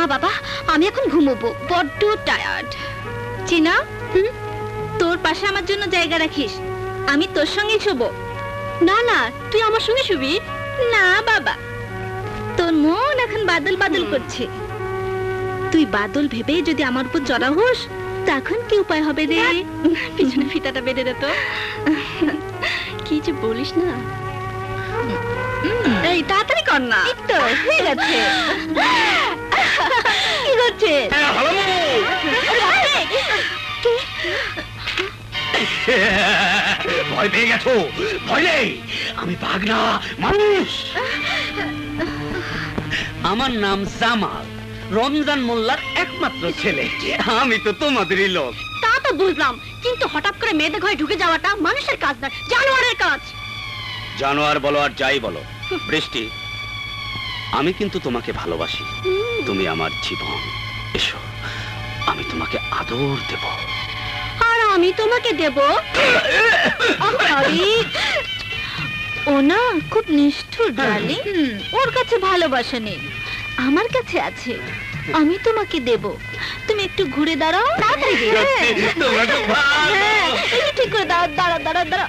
না বাবা আমি এখন ঘুমোবো। বড্ড টায়ার্ড চিনা হুম? তোর পাশে আমার জন্য জায়গা রাখিস। আমি তোর সঙ্গে শোবো। না না তুই আমার সঙ্গে শুবি? না বাবা। তোর মন এখন বাদল বাদল করছে। তুই বাদল ভেবে যদি আমার উপর জড়া হোস তখন কি উপায় হবে রে? পিছনে ফিতাটা বেঁধে দে তো। কি যে বলিস না। এই তাড়াতাড়ি কর না। তো হয়ে গেছে। কি করছে ভয় পেয়ে গেছো? ভয় নেই। আমি বাঘ না মানুষ। আমার নাম জামাল। রমজান মোল্লার একমাত্র ছেলে। আমি তো তোমাদেরই লোক। তা তো বুঝলাম। কিন্তু হঠাৎ করে মেয়েদের ঘরে ঢুকে যাওয়াটা মানুষের কাজ না জানোয়ারের কাজ। জানোয়ার বলো আর যাই বলো। বৃষ্টি আমি কিন্তু তোমাকে ভালোবাসি। তুমি আমার জীবন। এসো আমি তোমাকে আদর দেব। আর আমি তোমাকে দেব? ও না খুব নিষ্ঠুর ডার্লিং ওর কাছে ভালোবাসা নেই। আমার কাছে আছে। আমি তোমাকে দেব। তুমি একটু ঘুরে দাঁড়াও। তাড়াতাড়ি ভালো। হ্যাঁ, ঠিক করে দাঁড়া দাঁড়া দাঁড়া দাঁড়া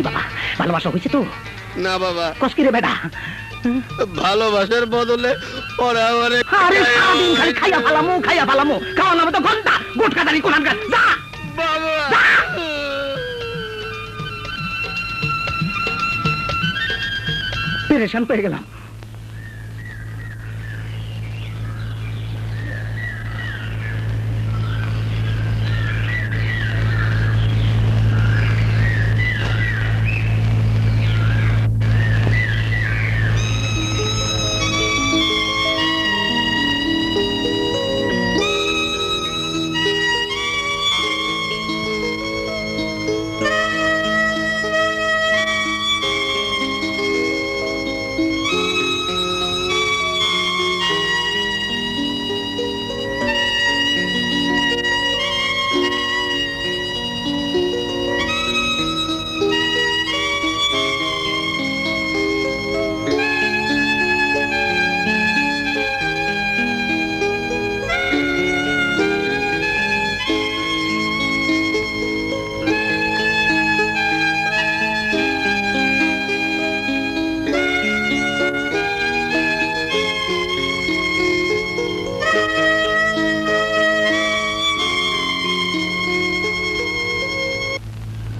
কি বাবা ভালোবাসা হয়েছে তো? না বাবা। কসকি রে বেটা? ভালোবাসার বদলে ওরা আরে সারাদিন খালি খাইয়া ফালামু খাইয়া ফালামু। খাওয়া নামে তো ঘণ্টা। গুটকা দাঁড়ি কোনান গাছ যা! বাবা। পেরেশান পেয়ে গেলাম।